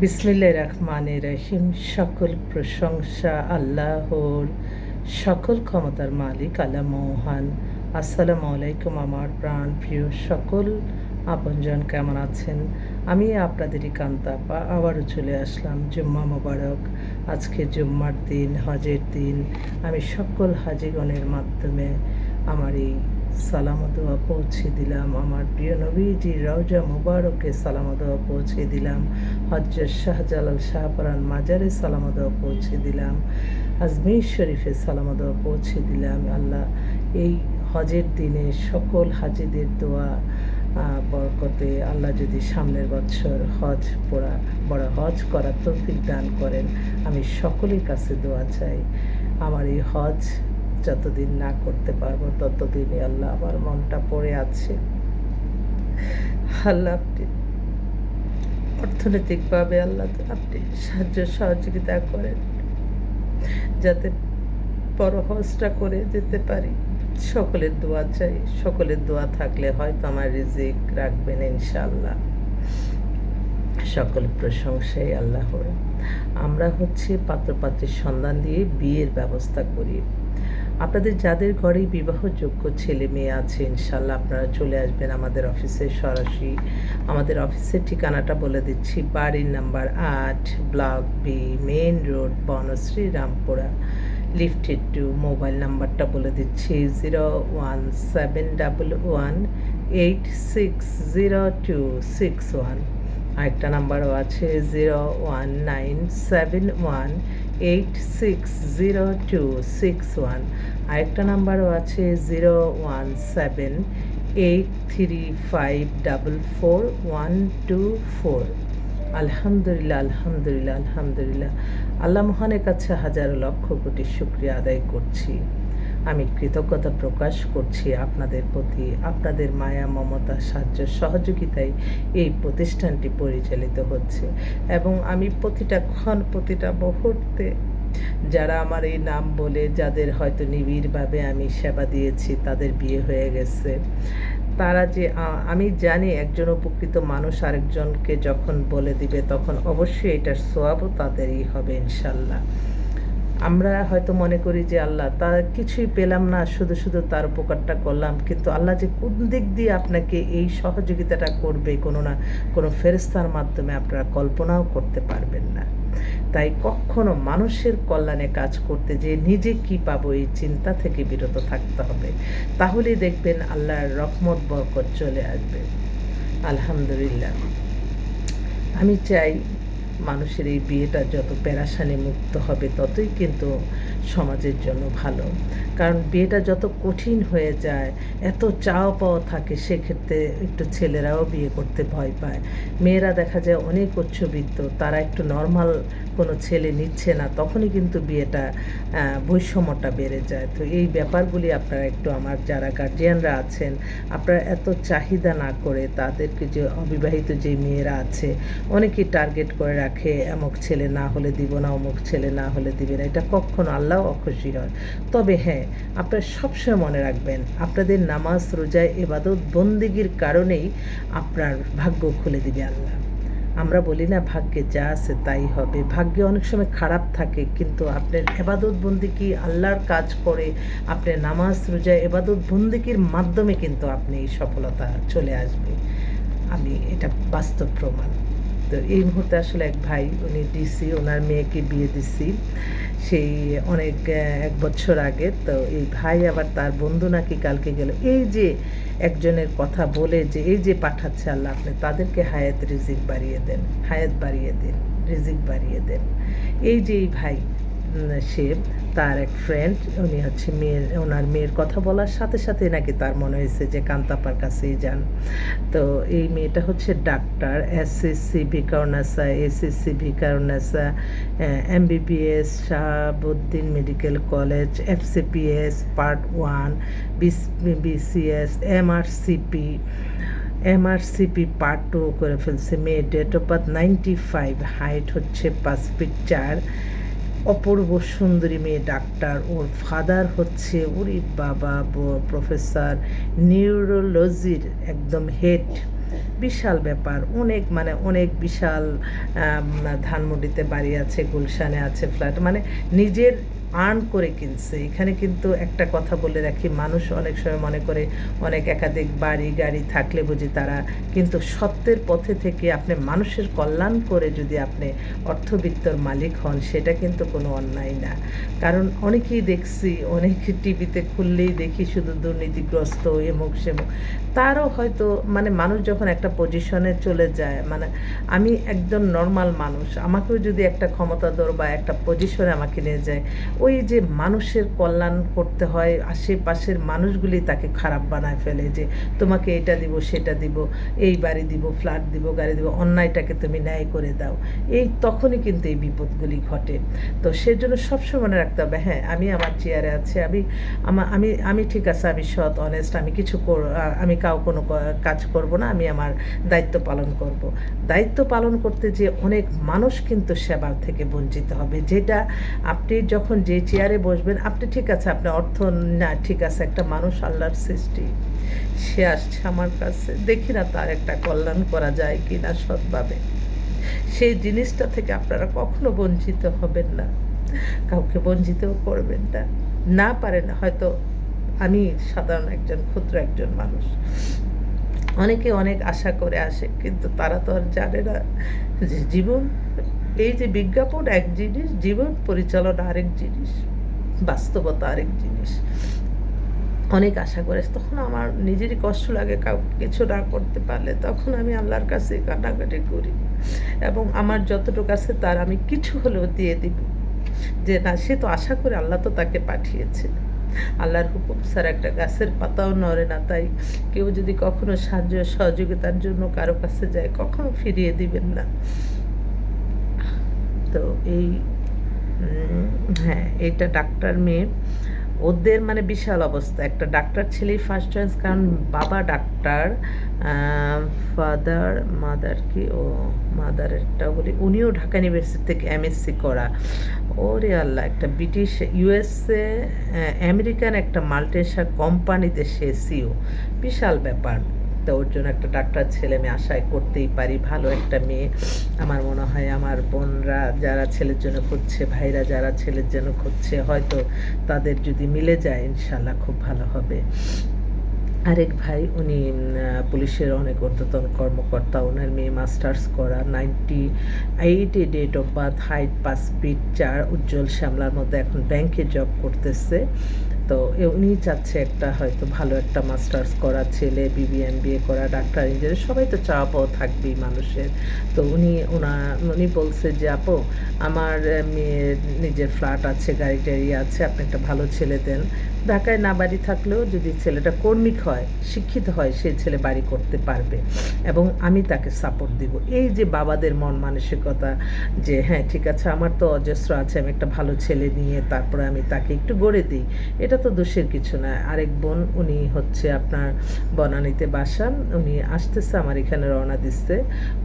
বিসমিল্লা রহমান রহিম। সকল প্রশংসা আল্লাহর। সকল ক্ষমতার মালিক আল্লাহ মহান। আসসালামু আলাইকুম আমার প্রাণ প্রিয় সকল আপনজন, কেমন আছেন? আমি আপনাদেরই কান্তাপা আবারও চলে আসলাম জুম্মা মোবারক। আজকে জুম্মার দিন, হজের দিন। আমি সকল হাজিগণের মাধ্যমে আমার এই সালাম দোয়া পৌঁছে দিলাম। আমার প্রিয় নবীজি রওজা মুবারকে সালাম দোয়া পৌঁছে দিলাম। হজরত শাহজালাল শাহপরান মাজারে সালাম দোয়া পৌঁছে দিলাম। আজমির শরীফে সালাম দোয়া পৌঁছে দিলাম। আল্লাহ এই হজের দিনে সকল হাজিদের দোয়া বরকতে আল্লাহ যদি সামনের বছর হজ পড়া, বড় হজ করার তৌফিক দান করেন, আমি সকলের কাছে দোয়া চাই। আমার এই হজ যতদিন না করতে পারব, ততদিনই আল্লাহ আমার মনটা পড়ে আছে। আল্লাহ আপনি অর্থনৈতিকভাবে আল্লাহ আপনি সাহায্য সহযোগিতা করেন। যাতে বড় হজটা করে যেতে পারি। সকলের দোয়া চাই। সকলের দোয়া থাকলে হয়তো আমার রিজিক রাখবেন ইনশাআল্লাহ। সকল প্রশংসাই আল্লাহর। আমরা হচ্ছে পাত্রপাত্রের সন্ধান দিয়ে বিয়ের ব্যবস্থা করি। আপনাদের যাদের ঘরে বিবাহযোগ্য ছেলে মেয়ে আছে, ইনশাল্লাহ আপনারা চলে আসবেন আমাদের অফিসে সরাসরি। আমাদের অফিসের ঠিকানাটা বলে দিচ্ছি, বাড়ির নাম্বার আট, block B main road, Banasree, Rampura. Lifted two mobile নাম্বারটা বলে দিচ্ছি, zero one seven double one eight six zero two six one. আরেকটা নাম্বারও আছে zero one nine seven one eight six zero two six one আরেকটা নাম্বারও আছে zero one seven eight three five double four one two four আলহামদুলিল্লাহ আলহামদুলিল্লাহ আলহামদুলিল্লাহ। আল্লাহ মহানের কাছে হাজারো লক্ষ কোটি শুক্রিয়া আদায় করছি। আমি কৃতজ্ঞতা প্রকাশ করছি আপনাদের প্রতি। আপনাদের মায়া, মমতা, সাহায্য, সহযোগিতায় এই প্রতিষ্ঠানটি পরিচালিত হচ্ছে এবং আমি প্রতিটা ক্ষণ, প্রতিটা মুহূর্তে যারা আমার এই নাম বলে, যাদের হয়তো নিবিড়ভাবে আমি সেবা দিয়েছি, তাদের বিয়ে হয়ে গেছে। তারা যে আমি জানি একজন উপকৃত মানুষ আরেকজনকে যখন বলে দিবে, তখন অবশ্যই এটার সোয়াবও তাদেরই হবে, ইনশাল্লাহ। আমরা হয়তো মনে করি যে আল্লাহ তার কিছুই পেলাম না, শুধু শুধু তার উপকারটা করলাম। কিন্তু আল্লাহ যে কোন দিক দিয়ে আপনাকে এই সহযোগিতাটা করবে কোনো না, কোনো ফেরস্তার মাধ্যমে আপনারা কল্পনাও করতে পারবেন না। তাই কখনো মানুষের কল্যাণে কাজ করতে যে নিজে কি পাবো এই চিন্তা থেকে বিরত থাকতে হবে। তাহলেই দেখবেন আল্লাহর রহমত, বরকত চলে আসবে। আলহামদুলিল্লাহ। আমি চাই মানুষের এই বিয়েটা যত প্যারাসানি মুক্ত হবে ততই কিন্তু সমাজের জন্য ভালো। কারণ বিয়েটা যত কঠিন হয়ে যায়, এত চাওয়া পাওয়া থাকে, সেক্ষেত্রে একটু ছেলেরাও বিয়ে করতে ভয় পায়। মেয়েরা দেখা যায় অনেক উচ্চবিত্ত, তারা একটু নর্মাল কোনো ছেলে নিচ্ছে না, তখনই কিন্তু বিয়েটা বৈষম্যটা বেড়ে যায়। তো এই ব্যাপারগুলি আপনারা একটু আমার যারা গার্জিয়ানরা আছেন, আপনারা এত চাহিদা না করে তাদেরকে যে অবিবাহিত যে মেয়েরা আছে, অনেকেই টার্গেট করে রাখে, অমুক ছেলে না হলে দিব না, অমুক ছেলে না হলে দিবে না। এটা কখনো আল্লাহ অখুশি হয় তবে হ্যাঁ আপনারা সবসময় মনে রাখবেন, আপনাদের নামাজ, রোজায় এবাদত বন্দিগির কারণেই আপনার ভাগ্য খুলে দিবে আল্লাহ। আমরা বলি না, ভাগ্যে যা আছে তাই হবে। ভাগ্যে অনেক সময় খারাপ থাকে, কিন্তু আপনার এবাদত বন্দিকি আল্লাহর কাজ করে? আপনার নামাজ রোজা এবাদত বন্দিকির মাধ্যমে কিন্তু আপনি সফলতা চলে আসবে। আমি এটা বাস্তব প্রমাণ। তো এই মুহূর্তে আসলে এক ভাই, উনি ডিসি ওনার মেয়েকে বিয়ে দিছি। সেই অনেক এক বছর আগে। তো এই ভাই আবার তার বন্ধু নাকি কালকে গেল। এই যে একজনের কথা বলে যে, এই যে পাঠাচ্ছে আল্লাহ আপনি, তাদেরকে হায়াত রিজিক বাড়িয়ে দেন, হায়াত বাড়িয়ে দেন, রিজিক বাড়িয়ে দেন। এই যে এই ভাই সে তার এক ফ্রেন্ড উনি হচ্ছে মেয়ের, ওনার মেয়ের কথা বলার সাথে সাথে নাকি তার মনে হয়েছে যে কান্তাপার কাছেই যান। তো এই মেয়েটা হচ্ছে doctor SSC Viqarunnisa SSC Viqarunnisa MBBS Shahabuddin medical college FCPS part one BCS MRCP MRCP part two করে ফেলছে। মেয়ে date of birth ninety five height হচ্ছে পাঁচ ফিট চার। অপূর্ব সুন্দরী মেয়ে ডাক্তার ওর ফাদার হচ্ছে ওরে বাবা প্রফেসর নিউরোলজির একদম হেড বিশাল ব্যাপার। অনেক মানে অনেক বিশাল ধানমন্ডিতে বাড়ি আছে, গুলশানে আছে, ফ্ল্যাট। মানে নিজের আর্ন করে কিনছে। এখানে কিন্তু একটা কথা বলে রাখি, মানুষ অনেক সময় মনে করে অনেক একাধিক বাড়ি, গাড়ি থাকলে বুঝি তারা কিন্তু সত্যের পথে থেকে আপনি মানুষের কল্যাণ করে যদি আপনি অর্থবিত্তর মালিক হন, সেটা কিন্তু কোনো অন্যায় না। কারণ অনেকেই দেখছি, অনেক টিভিতে খুললেই দেখি শুধু দুর্নীতিগ্রস্ত এমুক সেমুক তারও হয়তো মানে মানুষ যখন একটা পজিশনে চলে যায় মানে আমি একজন নর্মাল মানুষ, আমাকেও যদি একটা ক্ষমতাধর বা একটা পজিশনে আমাকে নিয়ে যায়, ওই যে মানুষের কল্যাণ করতে হয়, আশেপাশের মানুষগুলি তাকে খারাপ বানায় ফেলে যে, তোমাকে এটা দিব, সেটা দিব, এই বাড়ি দিব ফ্ল্যাট দিব, গাড়ি দিব, অন্যায়টাকে তুমি ন্যায় করে দাও। এই তখনই কিন্তু এই বিপদগুলি ঘটে। তো সেজন্য সবসময় মনে রাখতে হবে হ্যাঁ আমি আমার চেয়ারে আছি, আমি আমি আমি ঠিক আছে, আমি সৎ অনেস্ট আমি কিছু আমি কাউ, কোনো কাজ করব না, আমি আমার দায়িত্ব পালন করব। দায়িত্ব পালন করতে যে অনেক মানুষ কিন্তু সেবার থেকে বঞ্চিত হবে। যেটা আপনি যখন যে চেয়ারে বসবেন, আপনি ঠিক আছে, আপনি অর্থ না, ঠিক আছে, একটা মানুষ আল্লাহর সৃষ্টি, সে আসছে আমার কাছে। দেখি না তার একটা কল্যাণ করা যায় কি না সৎভাবে। সেই জিনিসটা থেকে আপনারা কখনো বঞ্চিত হবেন না। কাউকে বঞ্চিতও করবেন না। না পারেন, হয়তো আমি সাধারণ একজন, ক্ষুদ্র একজন মানুষ। অনেকে অনেক আশা করে আসে, কিন্তু তারা তো আর জানে না যে জীবন, এই যে বিজ্ঞাপন এক জিনিস, জীবন পরিচালনা আরেক জিনিস, বাস্তবতা আরেক জিনিস। অনেক আশা করে তখন আমার নিজেরই কষ্ট লাগে, কাউ কিছু না করতে পারলে তখন আমি আল্লাহর কাছে কাটাকাটি করি। এবং আমার যতটুকু আছে তার আমি কিছু হলেও দিয়ে দিব। যে না, সে তো আশা করে আল্লাহ তো তাকে পাঠিয়েছে। আল্লাহর হুকুম স্যার একটা গাছের পাতাও নড়ে না, তাই কেউ যদি কখনো সাহায্য সহযোগিতার জন্য কারও কাছে যায়, কখনো ফিরিয়ে দিবেন না। তো এই হ্যাঁ এটা ডাক্তার মেয়ে ওদের মানে বিশাল অবস্থা। একটা ডাক্তার ছেলেই ফার্স্ট চয়েস কারণ বাবা ডাক্তার ফাদার মাদার কি? ও মাদারেরটা বলি। উনিও ঢাকা ইউনিভার্সিটি থেকে এমএসসি করা। ওরে আল্লাহ, একটা ব্রিটিশ ইউএসএ আমেরিকান একটা মাল্টেশার কোম্পানিতে সে সিও বিশাল ব্যাপার। তো ওর জন্য একটা ডাক্তার ছেলে মেয়ে আশায় করতেই পারি, ভালো একটা মেয়ে। আমার মনে হয় আমার বোনরা যারা ছেলের জন্য খুঁজছে, ভাইরা যারা ছেলের জন্য খুঁজছে, হয়তো তাদের যদি মিলে যায়, ইনশাল্লাহ খুব ভালো হবে। আরেক ভাই, উনি পুলিশের অনেক ঊর্ধ্বতন কর্মকর্তা। ওনার মেয়ে মাস্টার্স করা নাইনটি এইটে ডেট অফ বার্থ হাইট পাঁচ ফিট চার, উজ্জ্বল শ্যামলার মধ্যে এখন ব্যাংকে জব করতেছে। তো উনি চাচ্ছে একটা হয়তো ভালো একটা মাস্টার্স করা ছেলে বিবিএম বিএ করা, ডাক্তার ইঞ্জিনিয়ার সবাই তো চাওয়া পাওয়া থাকবেই মানুষের। তো উনি ওনা, উনি বলছে যে, আপু, আমার মেয়ের নিজের ফ্ল্যাট আছে গাড়ি টাড়ি আছে, আপনি একটা ভালো ছেলে দেন। ঢাকায় না বাড়ি থাকলেও যদি ছেলেটা কর্মিক হয়, শিক্ষিত হয় সেই ছেলে বাড়ি করতে পারবে এবং আমি তাকে সাপোর্ট দিব। এই যে বাবাদের মন মানসিকতা যে হ্যাঁ ঠিক আছে, আমার তো অজস্র আছে, আমি একটা ভালো ছেলে নিয়ে তারপরে আমি তাকে একটু গড়ে দিই। এটা তো দোষের কিছু না। আরেক বোন, উনি হচ্ছে আপনার বনানীতে বাসা, উনি আসতেছে, আমার এখানে রওনা দিচ্ছে।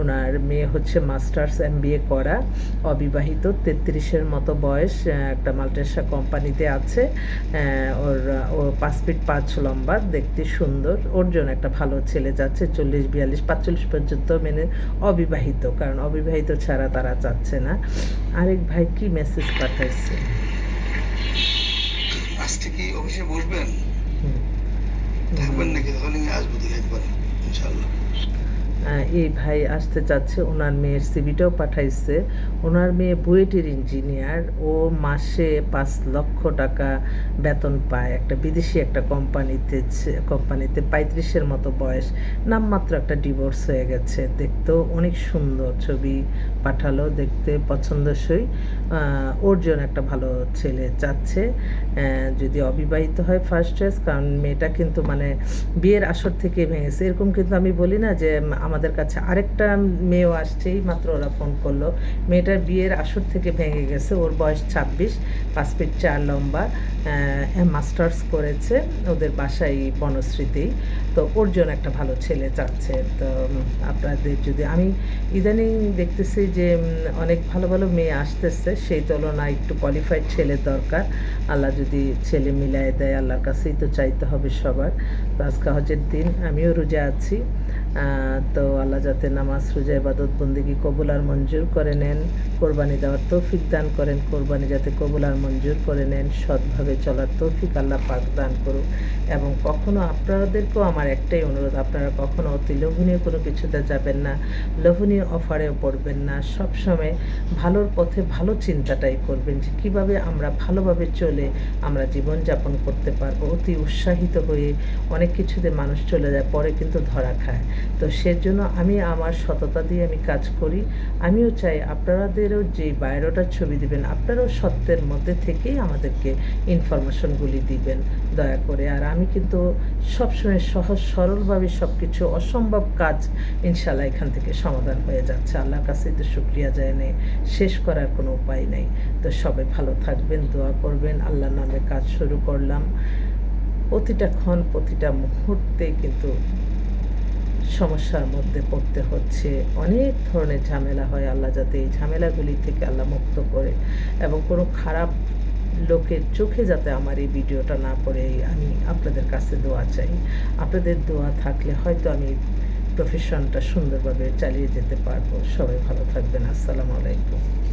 ওনার মেয়ে হচ্ছে মাস্টার্স এম করা, অবিবাহিত, তেত্রিশের মতো বয়স একটা মাল্টেশা কোম্পানিতে আছে। ওর ও পাঁচ ফিট পাঁচ লম্বা দেখতে সুন্দর। ওর জন্য একটা ভালো ছেলে যাচ্ছে চল্লিশ বিয়াল্লিশ পাঁচচল্লিশ পর্যন্ত মেনে অবিবাহিত কারণ অবিবাহিত ছাড়া তারা চাচ্ছে না। আরেক ভাই কি মেসেজ পাঠাইছে? আজকে কি অফিসে বসবেন? থাকবেন নাকি? আমি আসব দেখে একবার ইনশাল্লাহ এই ভাই আসতে চাচ্ছে ওনার মেয়ের সিভিটাও পাঠাইছে। ওনার মেয়ে বুয়েটের ইঞ্জিনিয়ার ও মাসে পাঁচ লক্ষ টাকা বেতন পায়। একটা বিদেশি একটা কোম্পানিতে কোম্পানিতে পঁয়ত্রিশের মতো বয়স নামমাত্র একটা ডিভোর্স হয়ে গেছে। দেখতেও অনেক সুন্দর ছবি পাঠালো দেখতে পছন্দসই। ওর জন্য একটা ভালো ছেলে চাচ্ছে। যদি অবিবাহিত হয় ফার্স্ট চয়েস কারণ মেয়েটা কিন্তু মানে বিয়ের আসর থেকে ভেঙেছে। এরকম কিন্তু আমি বলি না যে উম, আমাদের কাছে আরেকটা মেয়েও আসছেই মাত্র ওরা ফোন করল। মেয়েটার বিয়ের আসর থেকে ভেঙে গেছে ওর বয়স ছাব্বিশ পাঁচ ফিট চার লম্বা মাস্টার্স করেছে ওদের বাসায় বনশ্রীতেই তো ওর জন্য একটা ভালো ছেলে চাচ্ছে। তো আপনাদের যদি আমি ইদানিং দেখতেছি যে অনেক ভালো ভালো মেয়ে আসতেছে সেই তুলনায় একটু কোয়ালিফাইড ছেলের দরকার। আল্লাহ যদি ছেলে মিলাই দেয় আল্লাহর কাছেই তো চাইতে হবে সবার। তো আজকে হজের দিন আমিও রোজা আছি। আহ, তো আল্লাহ যাতে নামাজ, রোজা, ইবাদত, বন্দিগি, কবুল আর মঞ্জুর করে নেন। কোরবানি দেওয়ার তৌফিক দান করেন। কোরবানি যাতে কবুল আর মঞ্জুর করে নেন, সৎভাবে চলার তৌফিক আল্লাহ পাক দান করুক। এবং কখনো আপনাদেরকেও আমার একটাই অনুরোধ, আপনারা কখনো অতি লোভনীয় কোনো কিছুতে যাবেন না, লোভনীয় অফারেও পড়বেন না। সবসময় ভালোর পথে ভালো চিন্তাটাই করবেন যে কীভাবে আমরা ভালোভাবে চলে আমরা জীবনযাপন করতে পারব। অতি উৎসাহিত হয়ে অনেক কিছুতে মানুষ চলে যায়, পরে কিন্তু ধরা খায়। তো সেজন্য আমি আমার সততা দিয়ে আমি কাজ করি। আমিও চাই আপনারাদেরও যে বায়োডাটার ছবি দিবেন, আপনারাও সত্যের মধ্যে থেকেই আমাদেরকে ইনফরমেশনগুলি দিবেন। দয়া করে। আর আমি কিন্তু সবসময় সহজ, সরলভাবে সব কিছু অসম্ভব কাজ ইনশাল্লাহ এখান থেকে সমাধান হয়ে যাচ্ছে। আল্লাহর কাছে তো শুক্রিয়া যায় নেই। শেষ করার কোনো উপায় নেই। তো সবাই ভালো থাকবেন, দোয়া করবেন। আল্লাহর নামে কাজ শুরু করলাম। প্রতিটা ক্ষণ, প্রতিটা মুহূর্তে কিন্তু সমস্যার মধ্যে পড়তে হচ্ছে। অনেক ধরনের ঝামেলা হয় আল্লাহ যাতে এই ঝামেলাগুলি থেকে আল্লাহ মুক্ত করে এবং কোনো খারাপ লোকের চোখে যাতে আমার এই ভিডিওটা না পড়ে আমি আপনাদের কাছে দোয়া চাই। আপনাদের দোয়া থাকলে হয়তো আমি প্রফেশনটা সুন্দরভাবে চালিয়ে যেতে পারব। সবাই ভালো থাকবেন। আসসালামু আলাইকুম।